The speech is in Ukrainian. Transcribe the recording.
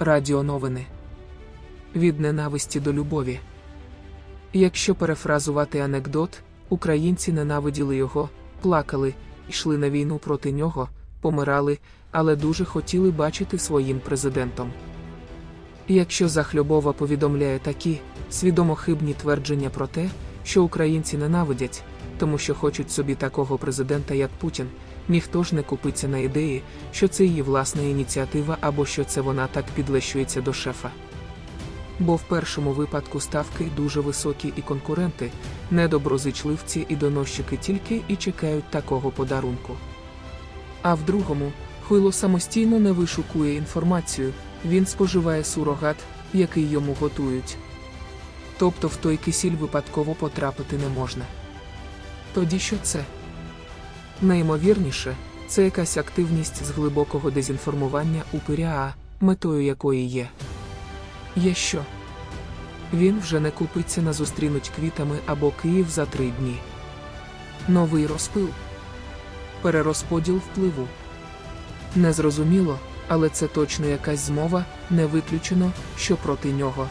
Радіоновини. Від ненависті до любові. Якщо перефразувати анекдот, українці ненавиділи його, плакали, йшли на війну проти нього, помирали, але дуже хотіли бачити своїм президентом. Якщо Захльобова повідомляє такі свідомо хибні твердження про те, що українці ненавидять, тому що хочуть собі такого президента, як Путін, ніхто ж не купиться на ідеї, що це її власна ініціатива або що це вона так підлещується до шефа. Бо в першому випадку ставки дуже високі і конкуренти, недоброзичливці і доносчики тільки і чекають такого подарунку. А в другому, хуйло самостійно не вишукує інформацію, він споживає сурогат, який йому готують. Тобто в той кисіль випадково потрапити не можна. Тоді що це? Найімовірніше, це якась активність з глибокого дезінформування у ПРЯ, метою якої є. Є що? Він вже не купиться на зустрінуть квітами або Київ за три дні. Новий розпил. Перерозподіл впливу. Незрозуміло, але це точно якась змова, не виключено, що проти нього.